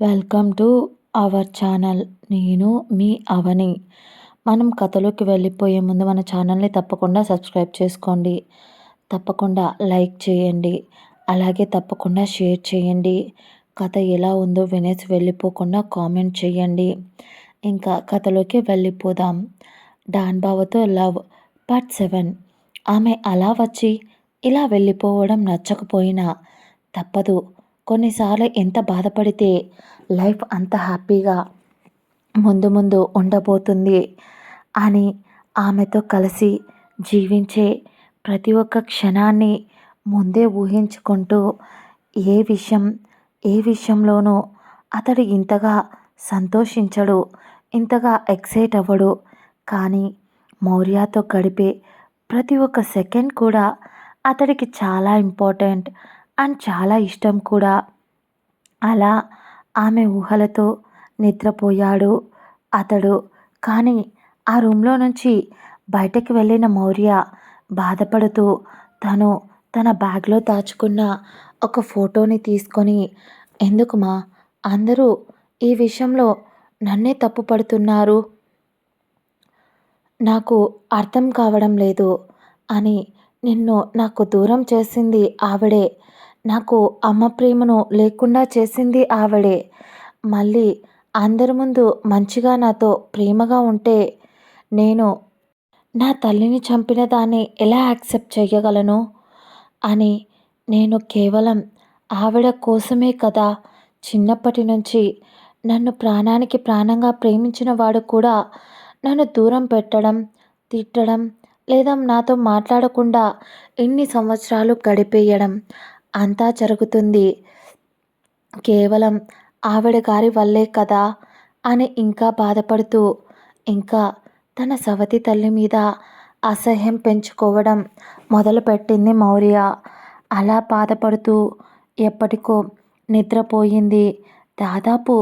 Welcome to our channel. నేను మీ అవని. మనం కథలోకి వెళ్ళిపోయే ముందు మన ఛానల్ని తప్పకుండా సబ్స్క్రైబ్ చేసుకోండి. తప్పకుండా లైక్ చేయండి. అలాగే తప్పకుండా షేర్ చేయండి. కథ ఎలా ఉందో వినేసి వెళ్ళిపోకుండా కామెంట్ చేయండి. ఇంకా కథలోకి వెళ్ళిపోదాం. డాన్ బావతో లవ్ పార్ట్ సెవెన్. ఆమె అలా వచ్చి ఇలా వెళ్ళిపోవడం నచ్చకపోయినా తప్పదు. కొన్నిసార్లు ఎంత బాధపడితే లైఫ్ అంత హ్యాపీగా ముందు ముందు ఉండబోతుంది అని ఆమెతో కలిసి జీవించే ప్రతి ఒక్క క్షణాన్ని ముందే ఊహించుకుంటూ ఏ విషయం ఏ విషయంలోనూ అతడు ఇంతగా సంతోషించడు ఇంతగా ఎక్సైట్ అవ్వడు. కానీ మౌర్యాతో గడిపే ప్రతి ఒక్క సెకండ్ కూడా అతడికి చాలా ఇంపార్టెంట్. అండ్ చాలా ఇష్టం కూడా. అలా ఆమె ఊహలతో నిద్రపోయాడు అతడు. కానీ ఆ రూమ్లో నుంచి బయటకు వెళ్ళిన మౌర్య బాధపడుతూ తను తన బ్యాగ్లో దాచుకున్న ఒక ఫోటోని తీసుకొని ఎందుకు మా అందరూ ఈ విషయంలో నన్నే తప్పు పడుతున్నారు? నాకు అర్థం కావడం లేదు అని నిన్ను నాకు దూరం చేసింది ఆవిడే. నాకు అమ్మ ప్రేమను లేకుండా చేసింది ఆవిడే. మళ్ళీ అందరి ముందు మంచిగా నాతో ప్రేమగా ఉంటే నేను నా తల్లిని చంపిన దాన్ని ఎలా యాక్సెప్ట్ చేయగలను అని నేను కేవలం ఆవిడ కోసమే కదా చిన్నప్పటి నుంచి నన్ను ప్రాణానికి ప్రాణంగా ప్రేమించిన వాడు కూడా నన్ను దూరం పెట్టడం తిట్టడం లేదా నాతో మాట్లాడకుండా ఎన్ని సంవత్సరాలు గడిపేయడం అంతా జరుగుతుంది. కేవలం ఆవిడ గారి వల్లే కదా అని ఇంకా బాధపడుతూ ఇంకా తన సవతి తల్లి మీద అసహ్యం పెంచుకోవడం మొదలుపెట్టింది మౌర్య. అలా బాధపడుతూ ఎప్పటికో నిద్రపోయింది. దాదాపు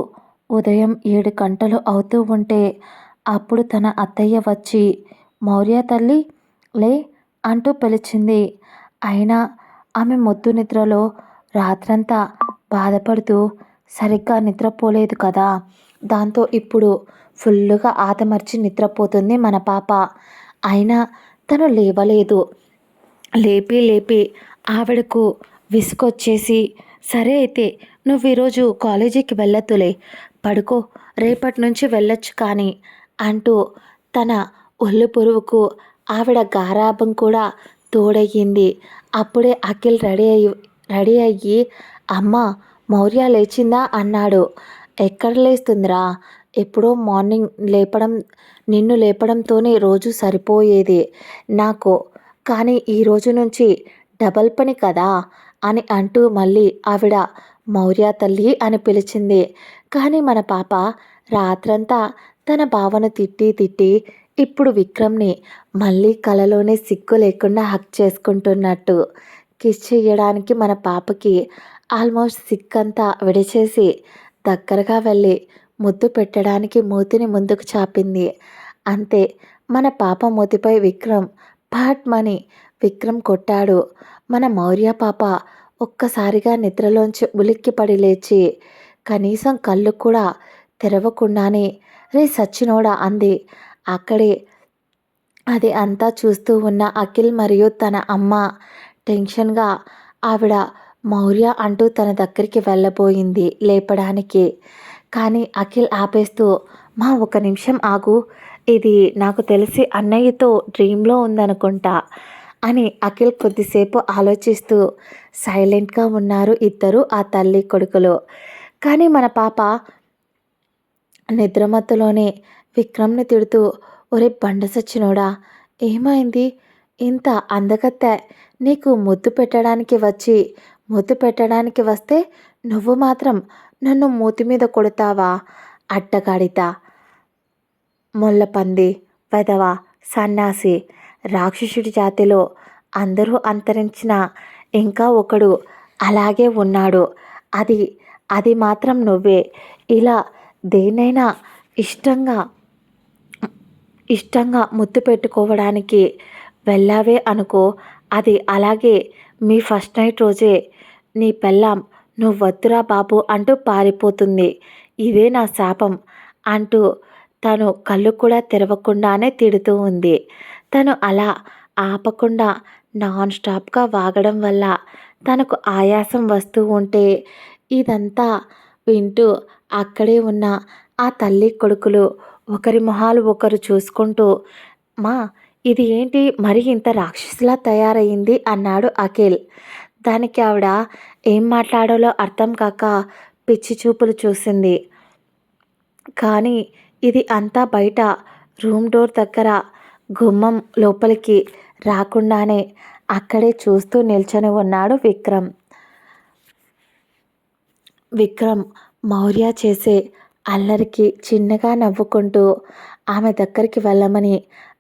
ఉదయం ఏడు గంటలు అవుతూ ఉంటే అప్పుడు తన అత్తయ్య వచ్చి మౌర్య తల్లి లే అంటూ పిలిచింది. అయినా ఆమె మొద్దు నిద్రలో రాత్రంతా బాధపడుతూ సరిగ్గా నిద్రపోలేదు కదా. దాంతో ఇప్పుడు ఫుల్లుగా ఆతమర్చి నిద్రపోతుంది మన పాప. అయినా తను లేవలేదు. లేపి లేపి ఆవిడకు విసుకొచ్చేసి సరే అయితే నువ్వు ఈరోజు కాలేజీకి వెళ్ళొద్దులే. పడుకో రేపటి నుంచి వెళ్ళొచ్చు కానీ అంటూ తన ఒళ్ళు పొరువుకు ఆవిడ గారాభం కూడా తోడయ్యింది. అప్పుడే అఖిల్ రెడీ అయ్యి రెడీ అయ్యి అమ్మ మౌర్య లేచిందా? అన్నాడు. ఎక్కడ లేస్తుందిరా? ఎప్పుడో మార్నింగ్ లేపడం నిన్ను లేపడంతోనే రోజు సరిపోయేది నాకు. కానీ ఈ రోజు నుంచి డబల్ పని కదా? అని అంటూ మళ్ళీ ఆవిడ మౌర్య తల్లి అని పిలిచింది. కానీ మన పాప రాత్రంతా తన బావను తిట్టి తిట్టి ఇప్పుడు విక్రమ్ని మళ్ళీ కలలోనే సిగ్గు లేకుండా హక్ చేసుకుంటున్నట్టు. కిస్ చేయడానికి మన పాపకి ఆల్మోస్ట్ సిక్కంతా విడిచేసి దగ్గరగా వెళ్ళి ముద్దు పెట్టడానికి మూతిని ముందుకు చాపింది. అంతే మన పాప మూతిపై విక్రమ్ పాట్ మని విక్రమ్ కొట్టాడు. మన మౌర్య పాప ఒక్కసారిగా నిద్రలోంచి ఉలిక్కిపడి లేచి కనీసం కళ్ళు కూడా తెరవకుండానే రే సచ్చినోడా అంది. అక్కడే అది అంతా చూస్తూ ఉన్న అఖిల్ మరియు తన అమ్మ టెన్షన్గా ఆవిడ మౌర్య అంటూ తన దగ్గరికి వెళ్ళబోయింది లేపడానికి. కానీ అఖిల్ ఆపేస్తూ మా ఒక నిమిషం ఆగు. ఇది నాకు తెలిసి అన్నయ్యతో డ్రీమ్లో ఉందనుకుంటా అని అఖిల్ కొద్దిసేపు ఆలోచిస్తూ సైలెంట్గా ఉన్నారు ఇద్దరు ఆ తల్లి కొడుకులు. కానీ మన పాప నిద్రమత్తులోనే విక్రమ్ని తిడుతూ ఒరే బండ సచ్చినోడా ఏమైంది? ఇంత అందగత్తె నీకు ముద్దు పెట్టడానికి వచ్చి ముద్దు పెట్టడానికి వస్తే నువ్వు మాత్రం నన్ను మూతి మీద కొడతావా? అట్టగాడిత ముళ్ళపంది వెదవ సన్నాసి రాక్షసుడి జాతిలో అందరూ అంతరించిన ఇంకా ఒకడు అలాగే ఉన్నాడు. అది అది మాత్రం నువ్వే. ఇలా దేనైనా ఇష్టంగా ఇష్టంగా ముద్దు పెట్టుకోవడానికి వెళ్ళావే అనుకో. అది అలాగే మీ ఫస్ట్ నైట్ రోజే నీ పెళ్ళాం నువ్వు వద్దురా బాబు అంటూ పారిపోతుంది. ఇదే నా శాపం అంటూ తను కళ్ళు కూడా తెరవకుండానే తిడుతూ ఉంది. తను అలా ఆపకుండా నాన్ స్టాప్గా వాగడం వల్ల తనకు ఆయాసం వస్తూ ఉంటే ఇదంతా వింటూ అక్కడే ఉన్న ఆ తల్లి కొడుకులు ఒకరి మొహాలు ఒకరు చూసుకుంటూ మా ఇది ఏంటి? మరి ఇంత రాక్షసులా తయారైంది అన్నాడు అఖిల్. దానికి ఆవిడ ఏం మాట్లాడాలో అర్థం కాక పిచ్చి చూపులు చూసింది. కానీ ఇది అంతా బయట రూమ్ డోర్ దగ్గర గుమ్మం లోపలికి రాకుండానే అక్కడే చూస్తూ నిల్చొని ఉన్నాడు విక్రమ్. విక్రమ్ మౌర్య చేసే అల్లరికి చిన్నగా నవ్వుకుంటూ ఆమె దగ్గరికి వెళ్ళమని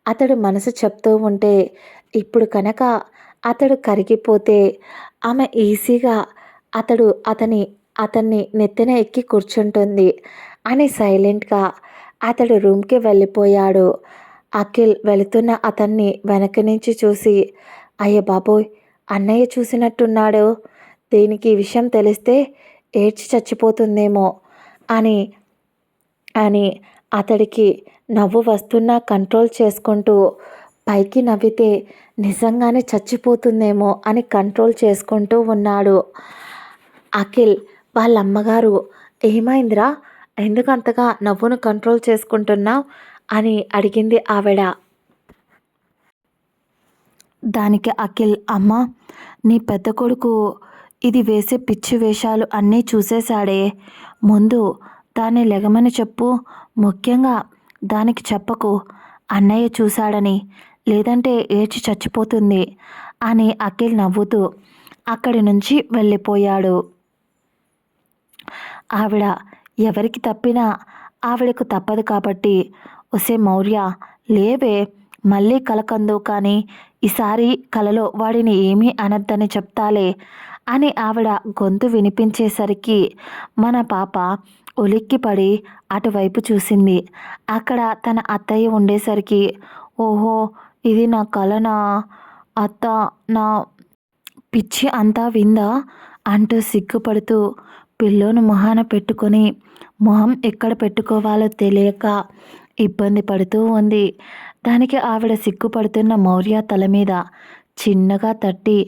అతడు మనసు చెప్తూ ఉంటే ఇప్పుడు కనుక అతడు కరిగిపోతే ఆమె ఈజీగా అతడు అతని అతన్ని నెత్తిన ఎక్కి కూర్చుంటుంది అని సైలెంట్గా అతడు రూమ్కి వెళ్ళిపోయాడు. అఖిల్ వెళుతున్న అతన్ని వెనక నుంచి చూసి అయ్య బాబోయ్ అన్నయ్య చూసినట్టున్నాడు. దీనికి ఈ విషయం తెలిస్తే ఏడ్చి చచ్చిపోతుందేమో అని అని అతడికి నవ్వు వస్తున్నా కంట్రోల్ చేసుకుంటూ పైకి నవ్వితే నిజంగానే చచ్చిపోతుందేమో అని కంట్రోల్ చేసుకుంటూ ఉన్నాడు. అఖిల్ వాళ్ళ అమ్మగారు ఏమైందిరా? ఎందుకు అంతగా నవ్వును కంట్రోల్ చేసుకుంటున్నావు? అని అడిగింది ఆవిడ. దానికి అఖిల్ అమ్మ నీ పెద్ద కొడుకు ఇది వేసే పిచ్చి వేషాలు అన్నీ చూసేశాడే. ముందు దాన్ని లెగమని చెప్పు. ముఖ్యంగా దానికి చెప్పకు. అన్నయ్య చూశాడని. లేదంటే ఏడ్చి చచ్చిపోతుంది అని అఖిల్ నవ్వుతూ అక్కడి నుంచి వెళ్ళిపోయాడు. ఆవిడ ఎవరికి తప్పినా ఆవిడకు తప్పదు కాబట్టి ఒసే మౌర్య లేవే. మళ్ళీ కలకందు కానీ. ఈసారి కలలో వాడిని ఏమీ అనద్దని చెప్తాలే. అని ఆవిడ గొంతు వినిపించేసరికి మన పాప ఉలిక్కిపడి అటువైపు చూసింది. అక్కడ తన అత్తయ్య ఉండేసరికి ఓహో ఇది నా కలనా? అత్త నా పిచ్చి అంతా విందా? అంటూ సిగ్గుపడుతూ పిల్లోను మొహాన పెట్టుకొని మొహం ఎక్కడ పెట్టుకోవాలో తెలియక ఇబ్బంది పడుతూ ఉంది. దానికి ఆవిడ సిగ్గుపడుతున్న మౌర్య తల మీద చిన్నగా తట్టి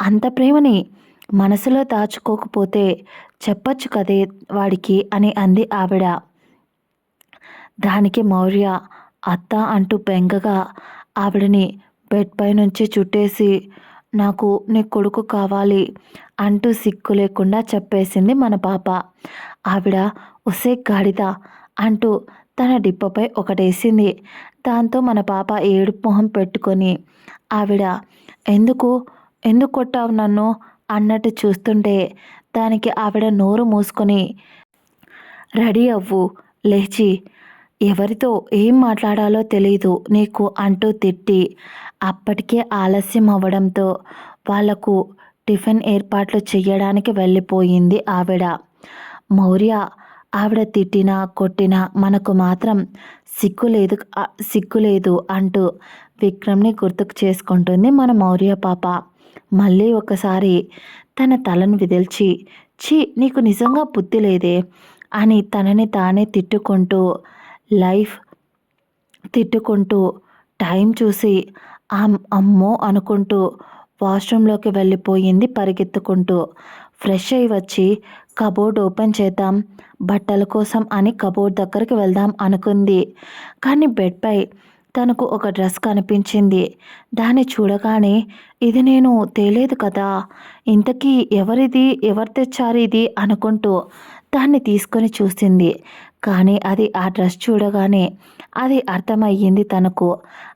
అంత ప్రేమని మనసులో దాచుకోకపోతే చెప్పచ్చు కదే వాడికి అని అంది ఆవిడ. దానికి మౌర్య అత్త అంటూ బెంగగా ఆవిడని బెడ్ పై నుంచి చుట్టేసి నాకు నీ కొడుకు కావాలి అంటూ సిక్కు లేకుండా చెప్పేసింది మన పాప. ఆవిడ ఒసే గాడిద అంటూ తన డిప్పపై ఒకటేసింది. దాంతో మన పాప ఏడు మొహం పెట్టుకొని ఆవిడ ఎందుకు? ఎందుకు కొట్టావు నన్ను? అన్నట్టు చూస్తుంటే దానికి ఆవిడ నోరు మూసుకొని రెడీ అవ్వు లేచి. ఎవరితో ఏం మాట్లాడాలో తెలీదు నీకు అంటూ తిట్టి అప్పటికే ఆలస్యం అవ్వడంతో వాళ్ళకు టిఫిన్ ఏర్పాట్లు చేయడానికి వెళ్ళిపోయింది ఆవిడ. మౌర్య ఆవిడ తిట్టినా కొట్టినా మనకు మాత్రం సిగ్గులేదు సిగ్గులేదు అంటూ విక్రమ్ని గుర్తుకు చేసుకుంటుంది మన మౌర్య పాప. మళ్ళీ ఒకసారి తన తలను విదిల్చి ఛీ నీకు నిజంగా బుద్ధి లేదే? అని తనని తానే తిట్టుకుంటూ లైఫ్ తిట్టుకుంటూ టైం చూసి అమ్మో అనుకుంటూ వాష్రూమ్లోకి వెళ్ళిపోయింది పరిగెత్తుకుంటూ. ఫ్రెష్ అయి వచ్చి కబోర్డ్ ఓపెన్ చేద్దాం బట్టల కోసం అని కబోర్డ్ దగ్గరికి వెళ్దాం అనుకుంది. కానీ బెడ్పై తనకు ఒక డ్రెస్ కనిపించింది. దాన్ని చూడగానే ఇది నేను తేలేదు కదా ఇంతకీ ఎవరిది ఎవరు తెచ్చారు ఇది? అనుకుంటూ దాన్ని తీసుకొని చూసింది. కానీ అది ఆ డ్రెస్ చూడగానే అది అర్థమయ్యింది తనకు.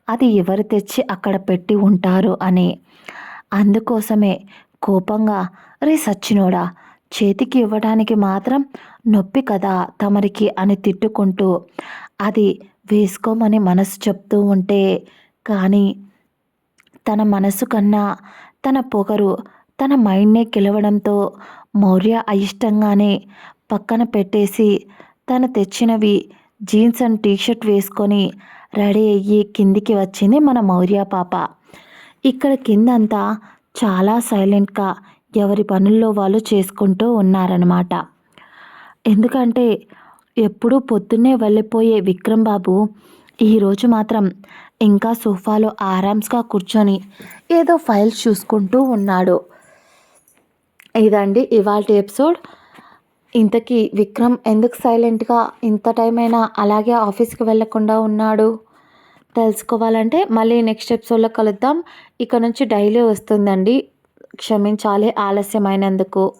అది ఎవరు తెచ్చి అక్కడ పెట్టి ఉంటారు అని. అందుకోసమే కోపంగా రే సచ్చినోడా చేతికి ఇవ్వడానికి మాత్రం నొప్పి కదా తమరికి? అని తిట్టుకుంటూ అది వేసుకోమని మనసు చెప్తూ ఉంటే కానీ తన మనసు కన్నా తన పొగరు తన మైండ్నే గెలవడంతో మౌర్య అయిష్టంగానే పక్కన పెట్టేసి తను తెచ్చినవి జీన్స్ అండ్ టీషర్ట్ వేసుకొని రెడీ అయ్యి కిందికి వచ్చింది మన మౌర్య పాప. ఇక్కడ కిందంతా చాలా సైలెంట్గా ఎవరి పనుల్లో వాళ్ళు చేసుకుంటూ ఉన్నారనమాట ఎందుకంటే ఎప్పుడూ పొద్దున్నే వెళ్ళిపోయే విక్రమ్ బాబు ఈరోజు మాత్రం ఇంకా సోఫాలో ఆరామ్స్గా కూర్చొని ఏదో ఫైల్స్ చూసుకుంటూ ఉన్నాడు. ఇదండి ఇవాళ ఎపిసోడ్. ఇంతకీ విక్రమ్ ఎందుకు సైలెంట్గా ఇంత టైం అయినా అలాగే ఆఫీస్కి వెళ్ళకుండా ఉన్నాడు? తెలుసుకోవాలంటే మళ్ళీ నెక్స్ట్ ఎపిసోడ్లో కలుద్దాం. ఇక నుంచి డైలీ వస్తుందండి. క్షమించాలి ఆలస్యమైనందుకు.